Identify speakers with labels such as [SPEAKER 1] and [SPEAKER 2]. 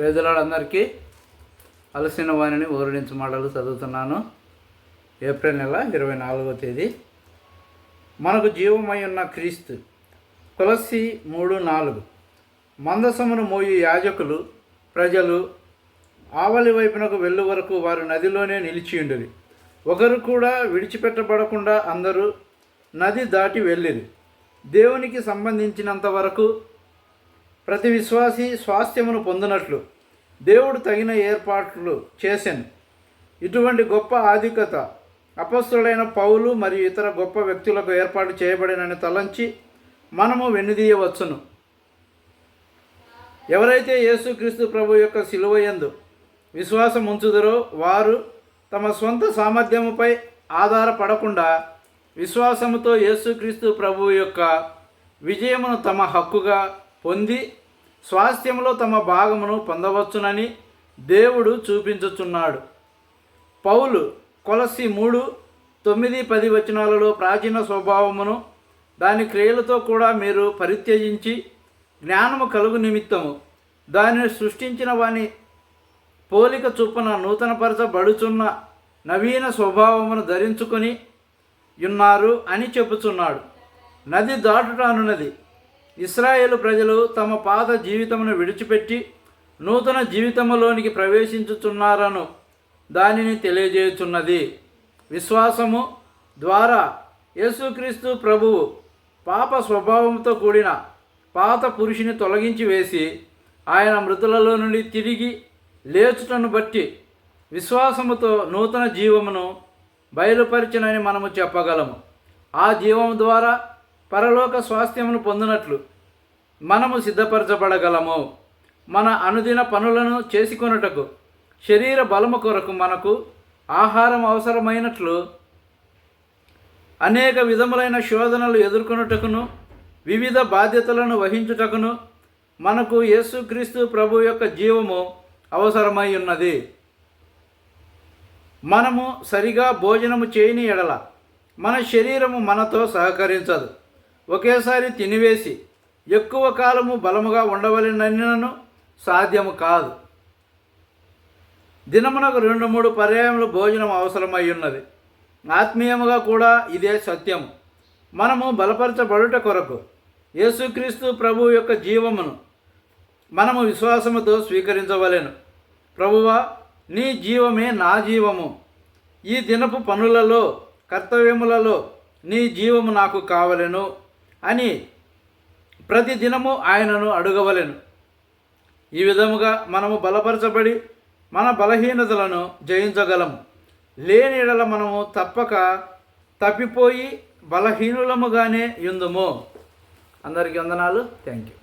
[SPEAKER 1] పేదలాడందరికీ అలసిన వాణిని ఊరడించు మాటలు చదువుతున్నాను. ఏప్రిల్ నెల ఇరవై నాలుగో తేదీ. మనకు జీవమై ఉన్న క్రీస్తు తులసి మూడు నాలుగు. మందసమును మోయి యాజకులు ప్రజలు ఆవలి వైపునకు వెళ్ళు వరకు వారు నదిలోనే నిలిచియుండిరి ఒకరు కూడా విడిచిపెట్టబడకుండా అందరూ నది దాటి వెళ్ళిరి. దేవునికి సంబంధించినంత వరకు ప్రతి విశ్వాసి స్వాస్థ్యమును పొందినట్లు దేవుడు తగిన ఏర్పాట్లు చేశాను ఇటువంటి గొప్ప ఆధిక్యత అపస్తుడైన పౌలు మరియు ఇతర గొప్ప వ్యక్తులకు ఏర్పాటు చేయబడినని తలంచి మనము వెన్నుదీయవచ్చును. ఎవరైతే యేసుక్రీస్తు ప్రభు యొక్క సిలువయందు విశ్వాసం ఉంచుదరో వారు తమ సొంత సామర్థ్యముపై ఆధారపడకుండా విశ్వాసముతో యేసుక్రీస్తు ప్రభు యొక్క విజయమును తమ హక్కుగా పొంది స్వాస్థ్యంలో తమ భాగమును పొందవచ్చునని దేవుడు చూపించుచున్నాడు. పౌలు కొలసి మూడు తొమ్మిది పది వచనాలలో ప్రాచీన స్వభావమును దాని క్రియలతో కూడా మీరు పరిత్యజించి జ్ఞానము కలుగు నిమిత్తము దానిని సృష్టించిన వాని పోలిక చొప్పున నూతనపరచబడుచున్న నవీన స్వభావమును ధరించుకొని ఉన్నారు అని చెప్పుచున్నాడు. నది దాటుటానున్నది ఇస్రాయేలు ప్రజలు తమ పాత జీవితమును విడిచిపెట్టి నూతన జీవితములోనికి ప్రవేశించుచున్నారను దానిని తెలియజేయుచున్నది. విశ్వాసము ద్వారా యేసుక్రీస్తు ప్రభువు పాప స్వభావంతో కూడిన పాత పురుషుని తొలగించి వేసి ఆయన మృతులలో నుండి తిరిగి లేచుటను బట్టి విశ్వాసముతో నూతన జీవమును బయలుపరిచినని మనము చెప్పగలము. ఆ జీవము ద్వారా పరలోక స్వాస్థ్యమును పొందినట్లు మనము సిద్ధపరచబడగలము. మన అనుదిన పనులను చేసుకొనుటకు శరీర బలము కొరకు మనకు ఆహారం అవసరమైనట్లు అనేక విధములైన శోధనలు ఎదుర్కొనుటకును వివిధ బాధ్యతలను వహించుటకును మనకు యేసుక్రీస్తు ప్రభు యొక్క జీవము అవసరమై ఉన్నది మనము సరిగా భోజనము చేయని ఎడల మన శరీరము మనతో సహకరించదు. ఒకేసారి తినివేసి ఎక్కువ కాలము బలముగా ఉండవలనను సాధ్యము కాదు. దినమునకు రెండు మూడు పర్యాయములు భోజనం అవసరమై ఉన్నది ఆత్మీయముగా కూడా ఇదే సత్యము. మనము బలపరచబడుట కొరకు యేసుక్రీస్తు ప్రభు యొక్క జీవమును మనము విశ్వాసముతో స్వీకరించవలెను. ప్రభువా నీ జీవమే నా జీవము. ఈ దినపు పనులలో కర్తవ్యములలో నీ జీవము నాకు కావలెను అని ప్రతి దినము ఆయనను అడుగవలెను. ఈ విధముగా మనము బలపరచబడి మన బలహీనతలను జయించగలము. లేని ఎడల మనము తప్పక తప్పిపోయి బలహీనులముగానే యుందుము అందరికీ వందనాలు. Thank you